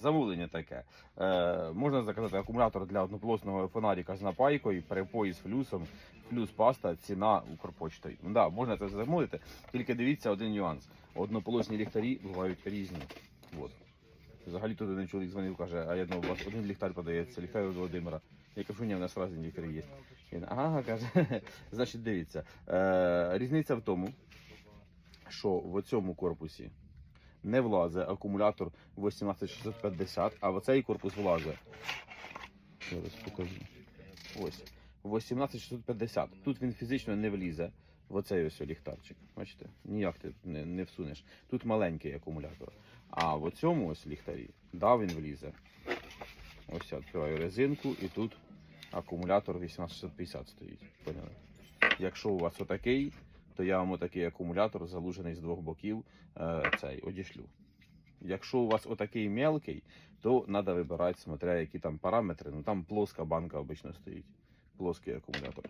замовлення таке. Е, можна заказати акумулятор для однополосного фонарика з напайкою, перепої з флюсом, флюс паста, ціна Укрпочтою. Да, можна це замовити, тільки дивіться один нюанс. Однополосні ліхтарі бувають різні. От. Взагалі тут один чоловік дзвонив, каже, а я думав, у вас один ліхтар подається, ліхтар Володимира. Я кажу, ні, у нас різні ліхтарі є. Він, ага, каже, значить, дивіться. Е, різниця в тому, що в цьому корпусі не влазить акумулятор 18650, а в цей корпус влазить. Зараз покажу. Ось. 18650. Тут він фізично не влізе. В оцей ось ліхтарчик. Бачите? Ніяк ти не, не всунеш. Тут маленький акумулятор. А в цьому ось ліхтарі, да, він влізе. Ось я відкриваю резинку і тут акумулятор 18650 стоїть. Поняли? Якщо у вас отакий, то я вам отакий акумулятор, залужений з двох боків, е, цей одішлю. Якщо у вас отакий мелкий, то треба вибирати, смотря які там параметри. Ну там плоска банка обично стоїть. Плоский акумулятор.